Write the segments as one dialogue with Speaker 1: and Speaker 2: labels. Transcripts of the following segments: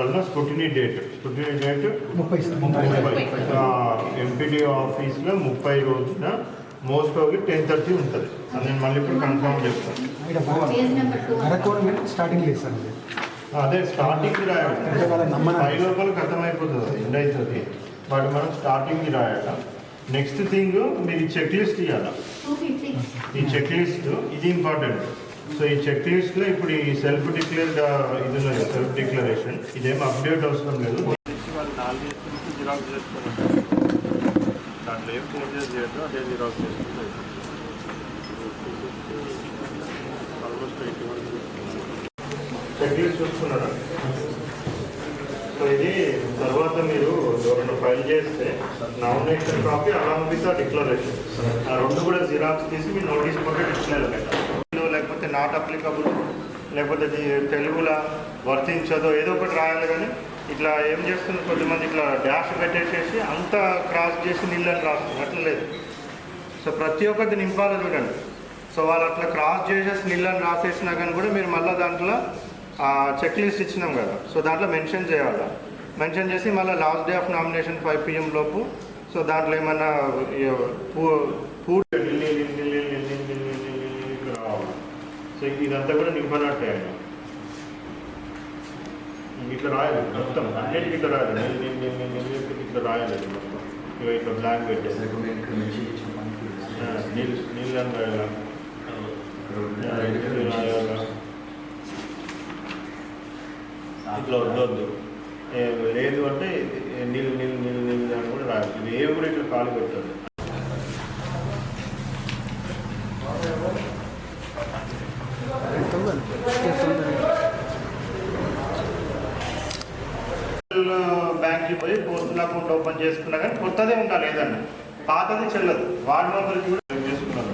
Speaker 1: అందులో scrutiny date scrutiny date
Speaker 2: ముప్పై
Speaker 1: ముప్పై ఎంపీడీ ఆఫీస్లో ముప్పై రోజున మోస్ట్ ఆఫ్ టెన్ థర్టీ ఉంటుంది. అది నేను మళ్ళీ ఇప్పుడు కన్ఫర్మ్
Speaker 2: అరకోవడం స్టార్టింగ్ లేదు అది.
Speaker 1: స్టార్టింగ్ పై లోపలికి అర్థమైపోతుంది అది ఎండ్ అవుతుంది బట్ మనం స్టార్టింగ్ రాయాల? నెక్స్ట్ థింగ్ మీరు చెక్ లిస్ట్ ఇవ్వాలి ఈ చెక్ లిస్ట్ ఇది ఇంపార్టెంట్ సో ఈ చెక్ లిస్ట్ ఇప్పుడు ఈ సెల్ఫ్ డిక్లేర్డ్ ఇది ఉన్నది సెల్ఫ్ డిక్లరేషన్ ఇదేం అప్డేట్ అవసరం లేదు. వాళ్ళు నాలుగు జిరాక్స్ చేసుకున్నారు? దాంట్లో ఏం చేంజెస్ చేయొద్దు అదే జిరాక్స్ చేసుకుంటారు ఆల్మోస్ట్ ఎయిటీ వరకు చెక్ లిస్ట్ చూసుకున్నారా సో ఇది తర్వాత మీరు ఎవరైనా ఫైల్ చేస్తే nomination copy along with declaration ఆ రెండు కూడా జిరాక్స్ తీసి మీ నోటీస్ కూడా డిస్ప్లేలో పెట్టాలి నాట్ అప్లికబుల్ లేకపోతే తెలుగులో తెలుగులా వర్తించదో ఏదో ఒకటి రాయాలి కానీ ఇట్లా ఏం చేస్తుంది? కొద్దిమంది ఇట్లా డాష్ పెట్టేసేసి అంతా క్రాస్ చేసి నీళ్ళని రాస్తుంది. అట్లా లేదు. సో ప్రతి ఒక్కటి నింపాలి చూడండి. సో వాళ్ళు అట్లా క్రాస్ చేసేసి నీళ్ళని రాసేసినా కానీ కూడా మీరు మళ్ళీ దాంట్లో చెక్ లిస్ట్ ఇచ్చినాం కదా. సో దాంట్లో మెన్షన్ చేయాలి? మెన్షన్ చేసి మళ్ళీ last day of nomination five PM లోపు సో దాంట్లో ఏమన్నా పూ రావాలి సో ఇదంతా కూడా నింపనట్టే ఆయన. ఇట్లా రాయాలి మొత్తం. అన్నిటికీ ఇట్లా రాయాలి nil- nil- nil- nil- nil nil ఇట్లా రాయాలి అది మొత్తం. ఇగో ఇట్లా బ్లాంక్ పెట్టేసి. నీళ్ళు నీళ్ళు అని రాయాలా? ఇట్లా వద్దొద్దు ఏ, లేదు అంటే నీళ్ళు నీళ్ళు నీళ్ళు నీళ్ళు అని కూడా రాయాలి ఇది ఏ కూడా ఇట్లా ఖాళీ పెట్టదు. పోయి పోస్టల్ అకౌంట్ ఓపెన్ చేసుకున్నా కానీ కొత్తదే ఉండాలి ఏదన్నా. పాతది చెల్లదు. వార్డు మెంబర్కి కూడా చేసుకున్నారు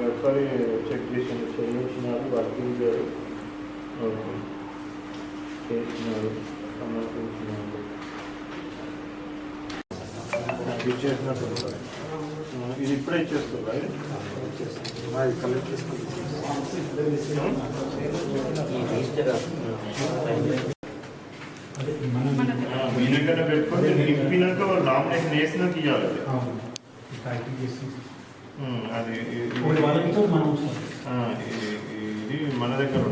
Speaker 1: ఒకసారి చెక్ చేసి చెల్లించినారు వర్కింగ్ ఓకే. చేసినారు సమర్పించినారు. చేసినట్టు. ఇది ఇప్పుడే ఇది?
Speaker 2: అది కలెక్ట్ చేసుకుంటాం
Speaker 1: దగ్గర పెట్టుకొని నింపినాక వాళ్ళు నామినేషన్ వేసినాక ఇవ్వాలి అది.
Speaker 2: మనం
Speaker 1: ఇది మన దగ్గర ఉంది